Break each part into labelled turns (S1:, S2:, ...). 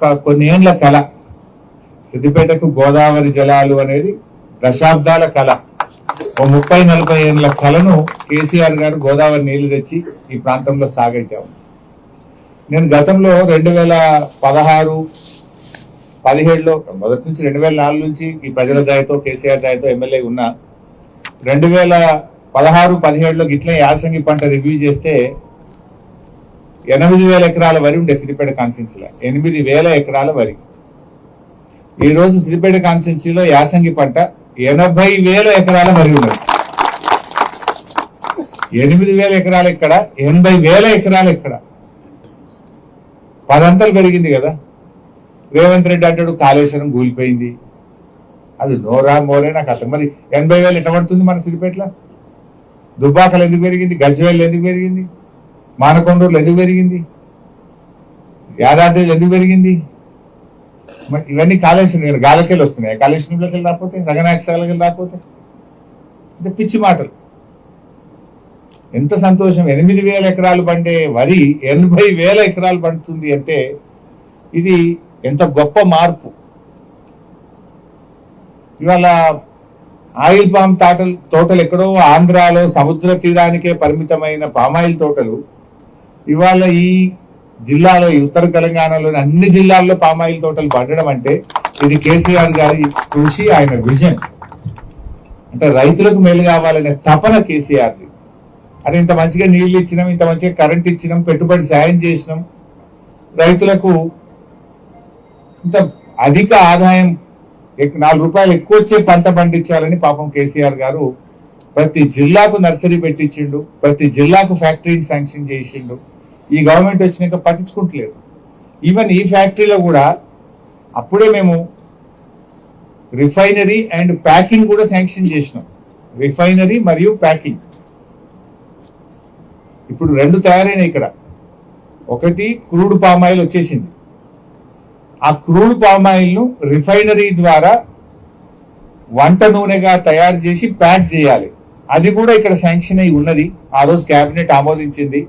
S1: ఒక కొన్ని ఏండ్ల కళ. సిద్దిపేటకు గోదావరి జలాలు అనేది దశాబ్దాల కళ. ఓ ముప్పై నలభై ఏళ్ళ కళను కేసీఆర్ గారు గోదావరి నీళ్ళు తెచ్చి ఈ ప్రాంతంలో సాగైతాము నేను గతంలో రెండు వేల పదహారు పదిహేడులో మొదటి నుంచి రెండు వేల నాలుగు నుంచి ఈ ప్రజల దయతో కేసీఆర్ దయతో ఎమ్మెల్యే ఉన్నా రెండు వేల పదహారు పదిహేడులో గిట్లే యాసంగి పంట రివ్యూ చేస్తే ఎనిమిది వేల ఎకరాల వరి ఉండే సిద్దిపేట కాన్స్టిట్యున్సీలో. ఎనిమిది వేల ఎకరాల వరి. ఈరోజు సిద్దిపేట కాన్స్టిట్యున్సీలో యాసంగి పంట ఎనభై వేల ఎకరాల వరి ఉన్నది. ఎనిమిది వేల ఎకరాలు ఎక్కడ? ఎనభై వేల ఎకరాలు ఎక్కడ? పదంతలు పెరిగింది కదా. రేవంత్ రెడ్డి అంటాడు కాళేశ్వరం కూలిపోయింది. అది నోరా మోరే నాకు అర్థం. మరి ఎనభై వేలు ఎట్లా పడుతుంది మన సిద్దిపేటలో? దుబ్బాకలు ఎందుకు పెరిగింది? గజ్వేల్ ఎందుకు పెరిగింది? మానకొండూరులు ఎందుకు పెరిగింది? యాదాద్రిలో ఎందుకు పెరిగింది? మరి ఇవన్నీ కాళేశ్వరం గాలకెళ్ళి వస్తున్నాయి? కాళేశ్వరంలోకి వెళ్ళి రాకపోతే రంగనాయక వెళ్ళి రాకపోతే? అంటే పిచ్చి మాటలు. ఎంత సంతోషం. ఎనిమిది వేల ఎకరాలు పండే వరి ఎనభై వేల ఎకరాలు పండుతుంది అంటే ఇది ఎంత గొప్ప మార్పు. ఇవాళ ఆయిల్ పామ్ తోటలు తోటలు ఎక్కడో ఆంధ్రాలో సముద్ర తీరానికే పరిమితమైన పామాయిల్ తోటలు ఇవాళ ఈ జిల్లాలో ఈ ఉత్తర తెలంగాణలోని అన్ని జిల్లాల్లో పామాయిల్ తోటలు పండడం అంటే ఇది కేసీఆర్ గారి కృషి ఆయన విజన్. అంటే రైతులకు మేలు కావాలనే తపన కేసీఆర్ది. అది ఇంత మంచిగా నీళ్ళు ఇచ్చినాం ఇంత మంచిగా కరెంట్ ఇచ్చినాం పెట్టుబడి సాయం చేసినాం. రైతులకు ఇంత అధిక ఆదాయం ఎక్- నాలుగు రూపాయలు ఎక్కువ వచ్చే పంట పండించాలని పాపం కేసీఆర్ గారు ప్రతి జిల్లాకు నర్సరీ పెట్టించిండు ప్రతి జిల్లాకు ఫ్యాక్టరీని శాంక్షన్ చేసిండు. ఈ గవర్నమెంట్ వచ్చినాక పట్టించుకుంటలేదు. ఈవెన్ ఈ ఫ్యాక్టరీలో కూడా అప్పుడే మేము రిఫైనరీ అండ్ ప్యాకింగ్ కూడా శాంక్షన్ చేసినాం. రిఫైనరీ మరియు ప్యాకింగ్. ఇప్పుడు రెండు తయారైనాయి ఇక్కడ. ఒకటి క్రూడ్ పామాయిల్ వచ్చేసింది. ఆ క్రూడ్ పామాయిల్ను రిఫైనరీ ద్వారా వంట నూనెగా తయారు చేసి ప్యాక్ చేయాలి. అది కూడా ఇక్కడ శాంక్షన్ అయి ఉన్నది. ఆ రోజు క్యాబినెట్ ఆమోదించింది.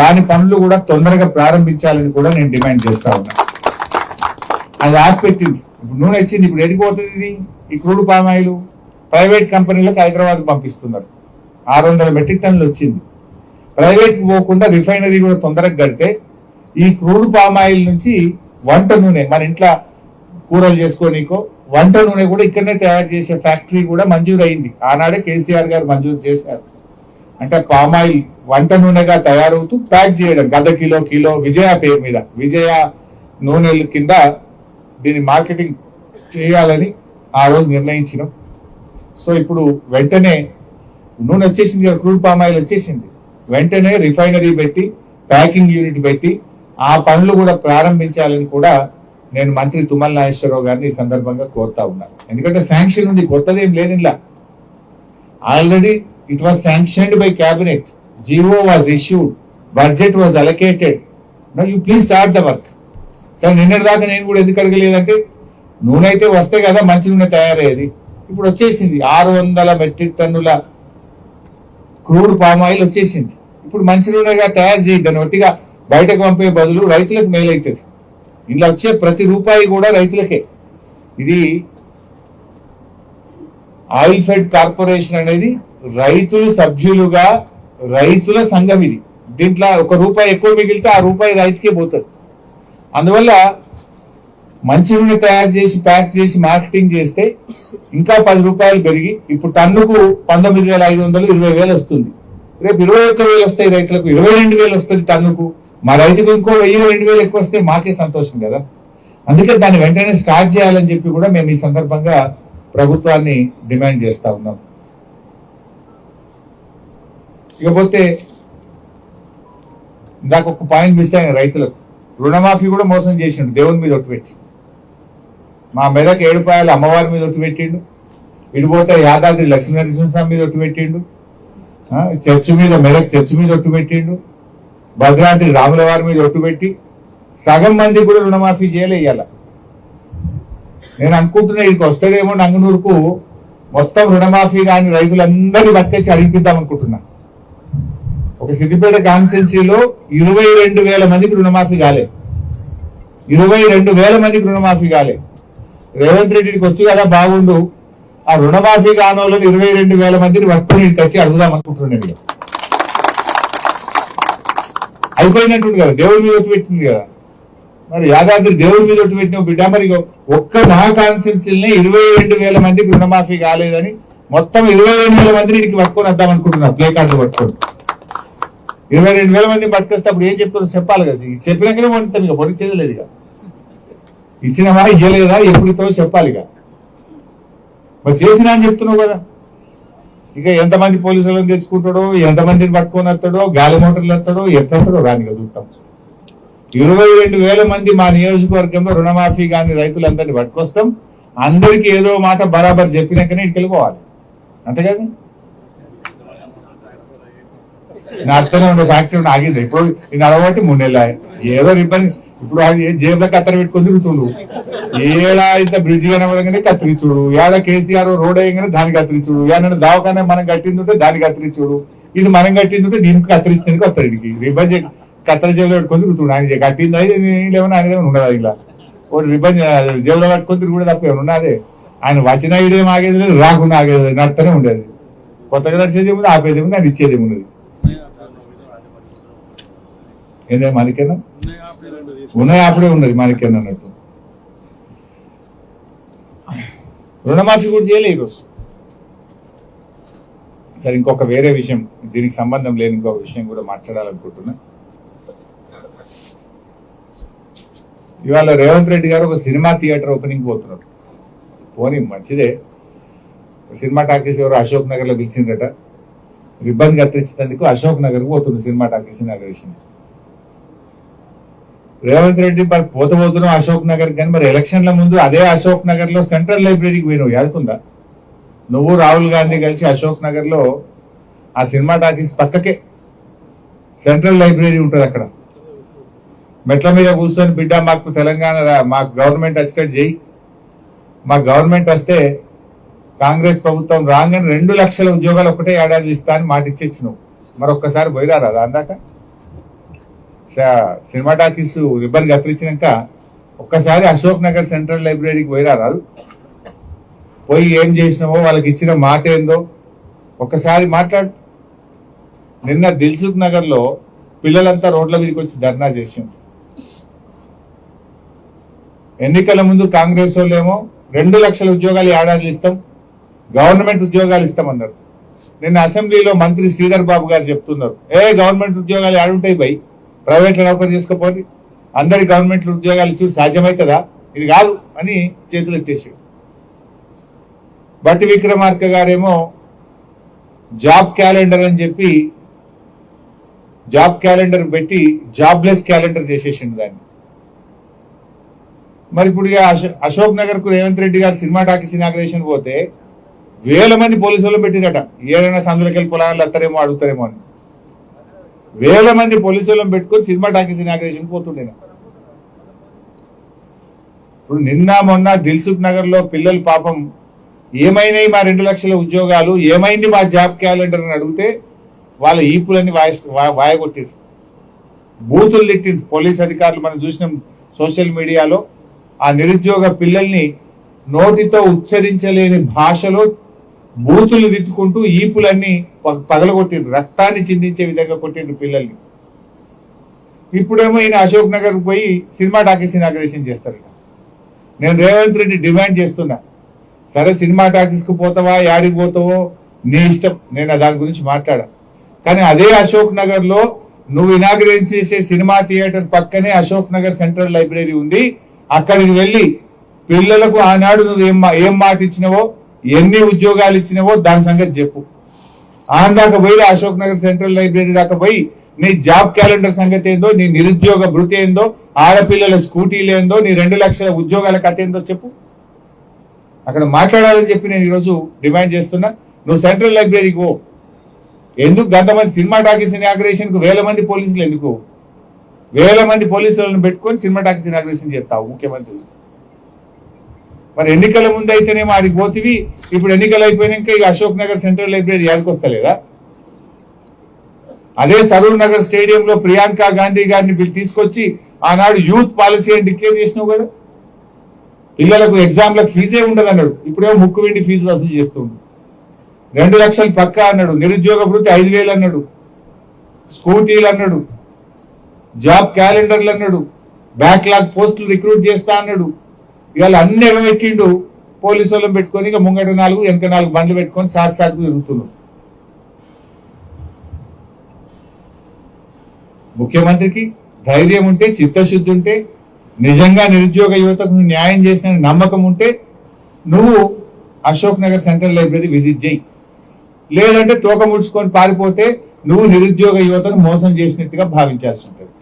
S1: దాని పనులు కూడా తొందరగా ప్రారంభించాలని కూడా నేను డిమాండ్ చేస్తా ఉన్నా. అది ఆపిపెట్టింది ఇప్పుడు నూనె వచ్చింది ఇప్పుడు ఎదిగి పోతుంది ఇది? ఈ క్రూడ్ పామాయిలు ప్రైవేట్ కంపెనీలకు హైదరాబాద్ పంపిస్తున్నారు. ఆరు వందల మెట్రిక్ టన్నులు వచ్చింది. ప్రైవేట్కి పోకుండా రిఫైనరీ కూడా తొందరగా కడితే ఈ క్రూడ్ పామాయిల్ నుంచి వంట నూనె మన ఇంట్లో కూరలు చేసుకోనికో వంట నూనె కూడా ఇక్కడనే తయారు చేసే ఫ్యాక్టరీ కూడా మంజూరు అయింది ఆనాడే కేసీఆర్ గారు మంజూరు చేశారు. అంటే పామాయిల్ వంట నూనెగా తయారవుతూ ప్యాక్ చేయడం గత కిలో కిలో విజయ పేరు మీద. విజయ నూనెల కింద దీన్ని మార్కెటింగ్ చేయాలని ఆ రోజు నిర్ణయించినాం. సో ఇప్పుడు వెంటనే నూనె వచ్చేసింది కదా క్రూడ్ పామాయిల్ వచ్చేసింది. వెంటనే రిఫైనరీ పెట్టి ప్యాకింగ్ యూనిట్ పెట్టి ఆ పనులు కూడా ప్రారంభించాలని కూడా నేను మంత్రి తుమ్మల నాగేశ్వరరావు గారిని ఈ సందర్భంగా కోరుతా ఉన్నాను ఎందుకంటే శాంక్షన్ ఉంది కొత్తది ఏం లేదు ఇలా already it was sanctioned by cabinet GO was issued budget was allocated no you please start the work సరే నిన్నటి దాకా నేను కూడా ఎందుకు అడగలేదంటే నూనె అయితే వస్తే కదా మంచి నూనె తయారయ్యేది. ఇప్పుడు వచ్చేసింది. ఆరు వందల మెట్రిక్ టన్నుల క్రూడ్ పామ్ ఆయిల్ వచ్చేసింది. ఇప్పుడు మంచి నూనెగా తయారు చేయదు దాన్ని ఒట్టిగా బయటకు పంపే బదులు రైతులకు మేలు ఇలా ఇందులో వచ్చే ప్రతి రూపాయి కూడా రైతులకే. ఇది ఆయిల్ ఫెడ్ కార్పొరేషన్ అనేది రైతులు సభ్యులుగా రైతుల సంఘం ఇది. దీంట్లో ఒక రూపాయి ఎక్కువ మిగిలితే ఆ రూపాయి రైతుకే పోతుంది. అందువల్ల మంచి నూనె తయారు చేసి ప్యాక్ చేసి మార్కెటింగ్ చేస్తే ఇంకా పది రూపాయలు పెరిగి ఇప్పుడు టన్నుకు పంతొమ్మిది వేల ఐదు వందలు ఇరవై వేలు వస్తుంది. రేపు ఇరవై ఒక్క వేలు వస్తాయి రైతులకు ఇరవై రెండు వేలు వస్తుంది టన్నుకు. మా రైతుకు ఇంకో వెయ్యి రెండు వేలు ఎక్కువ వస్తే మాకే సంతోషం కదా. అందుకే దాన్ని వెంటనే స్టార్ట్ చేయాలని చెప్పి కూడా మేము ఈ సందర్భంగా ప్రభుత్వాన్ని డిమాండ్ చేస్తా ఉన్నాం. ఇకపోతే ఇందాక ఒక పాయింట్ మిస్ అయిన రైతులకు. రుణమాఫీ కూడా మోసం చేసిండు దేవుని మీద ఒట్టు పెట్టి. మా మెదక్ ఏడుపాయలు అమ్మవారి మీద ఒట్టు పెట్టిండు. ఇడిపోతే యాదాద్రి లక్ష్మీనరసింహస్వామి మీద ఒట్టు పెట్టిండు. ఆ, చర్చి మీద మెదక్ చర్చి మీద ఒట్టు పెట్టిండు. భద్రాద్రి రాముల వారి మీద ఒట్టు పెట్టి. సగం మంది కూడా రుణమాఫీ చేయలే ఇవాళ నేను అనుకుంటున్నా ఇక్కడికి వస్తాడేమో నంగనూరుకు మొత్తం రుణమాఫీ కాని రైతులందరినీ బట్టేసి అడిగిద్దాం అనుకుంటున్నాను ఒక సిద్దిపేట కాన్స్టిట్యున్సీలో ఇరవై రెండు వేల మందికి రుణమాఫీ కాలే. ఇరవై రెండు వేల మందికి రుణమాఫీ కాలే. రేవంత్ రెడ్డికి వచ్చి కదా బాగుండు. ఆ రుణమాఫీ కానోళ్ళని ఇరవై రెండు వేల మందిని పట్టుకుని వచ్చి అడుగుదాం అనుకుంటున్నాను అయిపోయినట్టుంది కదా దేవుడి మీద ఒట్టు పెట్టింది కదా. మరి యాదాద్రి దేవుడి మీద ఒట్టు పెట్టిన బిడ్డ మరి ఒక్క నా కాన్స్టిట్యున్సీలనే ఇరవై రెండు వేల మందికి రుణమాఫీ కాలేదని మొత్తం ఇరవై రెండు వేల మందిని ఇక్కడికి పట్టుకొని వద్దాం అనుకుంటున్నా ప్లే కార్డు పట్టుకొని. ఇరవై రెండు వేల మంది పట్టుకొస్తే అప్పుడు ఏం చెప్తారో చెప్పాలి కదా. ఇది చెప్పినాకనే వండుతాను ఇక పొడిచేది లేదు ఇక. ఇచ్చినవా ఇయ్యలేదా ఎప్పుడుతో చెప్పాలి ఇక. మరి చేసినా అని చెప్తున్నావు కదా. ఇక ఎంతమంది పోలీసులను తెచ్చుకుంటాడో ఎంతమందిని పట్టుకొని వస్తాడో గాలి మోటార్లు వస్తాడో ఎంత వస్తాడో చూస్తాం ఇరవై రెండు వేల మంది మా నియోజకవర్గంలో రుణమాఫీ కానీ రైతులందరినీ పట్టుకొస్తాం. అందరికీ ఏదో మాట బరాబర్ చెప్పినాకనే ఇక్కడికి వెళ్ళిపోవాలి. అంతే కదా? నా ఉండే ఫ్యాక్టరీ ఆగింది. ఇప్పుడు నడవబట్టి మూడేళ్ళ ఏదో ఇబ్బంది. ఇప్పుడు అది ఏ జేబులో కత్తెర పెట్టుకొని తిరుగుతుండు ఏడా ఇంత బ్రిడ్జ్ కనబడగానే కత్తిరించుడు. ఏడ కేసీఆర్ రోడ్ అయ్యగానే దానికి కత్తిరించుడు. ఏడన్నా దావకానే మనం కట్టింది ఉంటే దానికి కత్తిరించుడు. ఇది మనం కట్టింది ఉంటే దీనికి కత్తిరించేందుకు వస్తాడు ఇడికి రిబ్బన్ చే- కత్తెర జేబులో పెట్టుకొని తిరుగుతుండు. ఆయన కట్టింది అది ఏమైనా ఆయన ఏమైనా ఉండదు ఇలా ఒకటి రిబ్బన్ జేబులో పెట్టుకొని తిరుగుడు తప్ప ఏమైనా ఉన్నదే ఆయన వచ్చిన ఇడేం ఆగేది లేదు రాకుండా ఆగేది లేదు. నడుతూనే ఉండేది. కొత్తగా నడిచేది ఏముంది? ఆపేది ఏముంది? అది ఇచ్చేది ఏమున్నది ఏందే మనకేనా ఉన్నాయి అప్పుడే ఉన్నది మనకేనా అన్నట్టు. రుణమాఫీ కూడా చేయలే ఈరోజు. సరే ఇంకొక వేరే విషయం దీనికి సంబంధం లేని ఇంకొక విషయం కూడా మాట్లాడాలనుకుంటున్నా. ఇవాళ రేవంత్ రెడ్డి గారు ఒక సినిమా థియేటర్ ఓపెనింగ్ పోతున్నారు. పోనీ మంచిదే. సినిమా టాకీస్ ఎవరు అశోక్ నగర్లో పిలిచిందట ఇబ్బంది కత్తిరించినందుకు అశోక్ నగర్ పోతుంది సినిమా టాకీస్ విషయం రేవంత్ రెడ్డి మరి పోత పోతున్నాం అశోక్ నగర్ కానీ మరి ఎలక్షన్ల ముందు అదే అశోక్ నగర్లో సెంట్రల్ లైబ్రరీకి పోయినావు యాదుకుందా? నువ్వు రాహుల్ గాంధీ కలిసి అశోక్ నగర్లో ఆ సినిమా టాకీస్ పక్కకే సెంట్రల్ లైబ్రరీ ఉంటుంది అక్కడ. మెట్ల మీద కూర్చొని బిడ్డ మాకు తెలంగాణ మాకు గవర్నమెంట్ వచ్చేటట్టు చేయి. మా గవర్నమెంట్ వస్తే కాంగ్రెస్ ప్రభుత్వం రాగానే రెండు లక్షల ఉద్యోగాలు ఒకటే ఏడాది ఇస్తా అని మాట ఇచ్చేసి నువ్వు మరొక్కసారి పోయిరారా దాందాక సినిమా టాకీస్ రిబ్బన్ కత్తిరించినాక ఒక్కసారి అశోక్ నగర్ సెంట్రల్ లైబ్రరీకి పోయినా రాదు. పోయి ఏం చేసినావో వాళ్ళకి ఇచ్చిన మాట ఏందో ఒక్కసారి మాట్లాడు. నిన్న దిల్సుఖ్ నగర్లో పిల్లలంతా రోడ్ల మీదకి వచ్చి ధర్నా చేసింది ఎన్నికల ముందు కాంగ్రెస్ వాళ్ళేమో రెండు లక్షల ఉద్యోగాలు ఏడాది ఇస్తాం గవర్నమెంట్ ఉద్యోగాలు ఇస్తామన్నారు. నిన్న అసెంబ్లీలో మంత్రి శ్రీధర్ బాబు గారు చెప్తున్నారు ఏ గవర్నమెంట్ ఉద్యోగాలు ఏడుంటాయి బై? ప్రైవేట్లో నౌకరు చేసుకోపోయి అందరి గవర్నమెంట్ ఉద్యోగాలు ఇచ్చి సాధ్యమవుతుందా? ఇది కాదు అని చేతులు ఎత్తేసి బట్టి విక్రమార్క గారేమో జాబ్ క్యాలెండర్ అని చెప్పి జాబ్ క్యాలెండర్ పెట్టి జాబ్లెస్ క్యాలెండర్ చేసేసిండు దాన్ని. మరి ఇప్పుడు అశోక్ నగర్కు రేవంత్ రెడ్డి గారు సినిమా టాకీస్ ఇనాగ్రేషన్ పోతే వేల మంది పోలీసు వాళ్ళు పెట్టిరట. ఏదైనా సందులకెళ్ళి పొలాలు వస్తారేమో అడుగుతారేమో అని. వేల మంది పోలీసులను పెట్టుకొని సినిమా టాకీస్ ఇనాగ్రేషన్ పోతుండే ఇప్పుడు నిన్న మొన్న దిల్సుఖ్ నగర్లో పిల్లలు పాపం ఏమైనాయి మా రెండు లక్షల ఉద్యోగాలు? ఏమైంది మా జాబ్ క్యాలెండర్ అని అడిగితే వాళ్ళ ఈపులన్నీ వాయిస్ వా- బూతులు తిట్టింది పోలీస్ అధికారులు. మనం చూసినాం సోషల్ మీడియాలో ఆ నిరుద్యోగ పిల్లల్ని నోటితో ఉచ్చరించలేని భాషలో బూతులు తిట్టుకుంటూ ఈపులన్నీ ప- పగలగొట్టిండ్రు. రక్తాన్ని చిందించే విధంగా కొట్టిండ్రు పిల్లల్ని. ఇప్పుడేమో ఈయన అశోక్ నగర్ పోయి సినిమా టాకీస్ ఇనాగ్రేషన్ చేస్తారట. నేను రేవంత్ రెడ్డి డిమాండ్ చేస్తున్నా. సరే సినిమా టాకీస్కి పోతావా యాడికి పోతావో నీ ఇష్టం. నేను దాని గురించి మాట్లాడా. కానీ అదే అశోక్ నగర్లో నువ్వు ఇనాగ్రేట్ చేసే సినిమా థియేటర్ పక్కనే అశోక్ నగర్ సెంట్రల్ లైబ్రరీ ఉంది. అక్కడికి వెళ్ళి పిల్లలకు ఆనాడు నువ్వు ఏం ఏం మాట ఇచ్చినవో ఎన్ని ఉద్యోగాలు ఇచ్చినవో దాని సంగతి చెప్పు. ఆందాక పోయి అశోక్ నగర్ సెంట్రల్ లైబ్రరీ దాకా పోయి నీ జాబ్ క్యాలెండర్ సంగతి ఏందో నీ నిరుద్యోగ భృతి ఏందో ఆడపిల్లల స్కూటీలు ఏందో నీ రెండు లక్షల ఉద్యోగాల కథ ఏందో చెప్పు. అక్కడ మాట్లాడాలని చెప్పి నేను ఈరోజు డిమాండ్ చేస్తున్నా. నువ్వు సెంట్రల్ లైబ్రరీకి పో. ఎందుకు గతమంది సినిమా టాకీస్ ఇనాగ్రేషన్కు వేల మంది పోలీసులు ఎందుకు? వేల మంది పోలీసులను పెట్టుకొని సినిమా టాకీస్ ఇనాగ్రేషన్ చేస్తావు ముఖ్యమంత్రి. మరి ఎన్నికల ముందు అయితేనేమో ఆడికి పోతివి ఇప్పుడు ఎన్నికలు అయిపోయినాక ఇక అశోక్ నగర్ సెంట్రల్ లైబ్రరీ యాదకొస్తలేదా అదే సరూర్ నగర్ స్టేడియంలో ప్రియాంక గాంధీ గారిని పిలి- తీసుకొచ్చి ఆనాడు యూత్ పాలసీ అని డిక్లేర్ చేసినావు కదా? పిల్లలకు ఎగ్జామ్లకు ఫీజే ఉండదు అన్నాడు. ఇప్పుడేమో ముక్కు వెండి ఫీజు వసూలు చేస్తుండు. రెండు లక్షలు పక్కా అన్నాడు. నిరుద్యోగ వృత్తి ఐదు వేలు అన్నాడు. స్కూటీలు అన్నాడు. జాబ్ క్యాలెండర్లు అన్నాడు. బ్యాక్లాగ్ పోస్టులు రిక్రూట్ చేస్తా అన్నాడు. ఇవాళ అన్ని ఎగబెట్టిండు పోలీసు వాళ్ళని పెట్టుకొని ఇక ముంగట నాలుగు వెనక నాలుగు బండ్లు పెట్టుకొని సార్ సార్కు తిరుగుతున్నాడు ముఖ్యమంత్రికి ధైర్యం ఉంటే చిత్తశుద్ధి ఉంటే నిజంగా నిరుద్యోగ యువతకు నువ్వు న్యాయం చేసిన నమ్మకం ఉంటే నువ్వు Ashok Nagar central library visit చేయి. లేదంటే తోక ముడుచుకొని పారిపోతే నువ్వు నిరుద్యోగ యువతను మోసం చేసినట్టుగా భావించాల్సి ఉంటుంది.